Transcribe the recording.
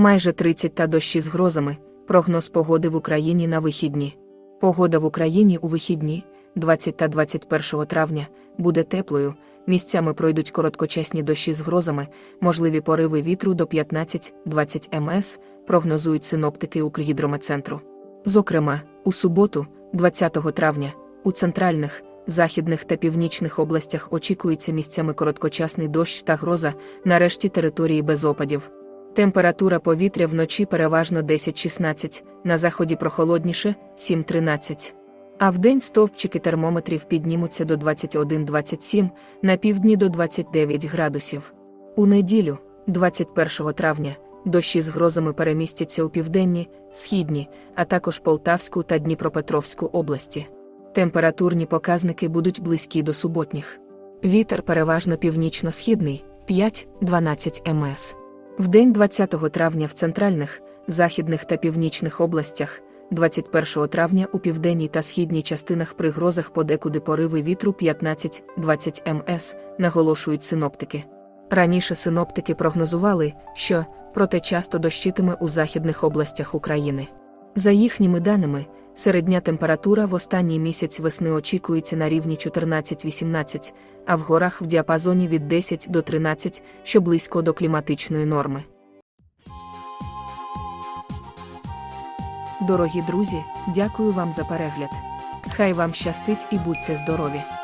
Майже 30 та дощі з грозами. Прогноз погоди в Україні на вихідні. Погода в Україні у вихідні, 20 та 21 травня, буде теплою. Місцями пройдуть короткочасні дощі з грозами, можливі пориви вітру до 15-20 МС, прогнозують синоптики Укргідрометцентру. Зокрема, у суботу, 20 травня, у центральних, західних та північних областях очікується місцями короткочасний дощ та гроза, нарешті території без опадів. Температура повітря вночі переважно 10-16, на заході прохолодніше 7-13. А вдень стовпчики термометрів піднімуться до 21-27, на півдні до 29 градусів. У неділю, 21 травня, дощі з грозами перемістяться у південні, східні, а також Полтавську та Дніпропетровську області. Температурні показники будуть близькі до суботніх. Вітер переважно північно-східний 5-12 МС. Вдень 20 травня в центральних, західних та північних областях, 21 травня у південній та східній частинах при грозах подекуди пориви вітру 15-20 МС, наголошують синоптики. Раніше синоптики прогнозували, що проте часто дощитиме у західних областях України. За їхніми даними, середня температура в останній місяць весни очікується на рівні 14-18, а в горах в діапазоні від 10 до 13, що близько до кліматичної норми. Дорогі друзі, дякую вам за перегляд. Хай вам щастить і будьте здорові!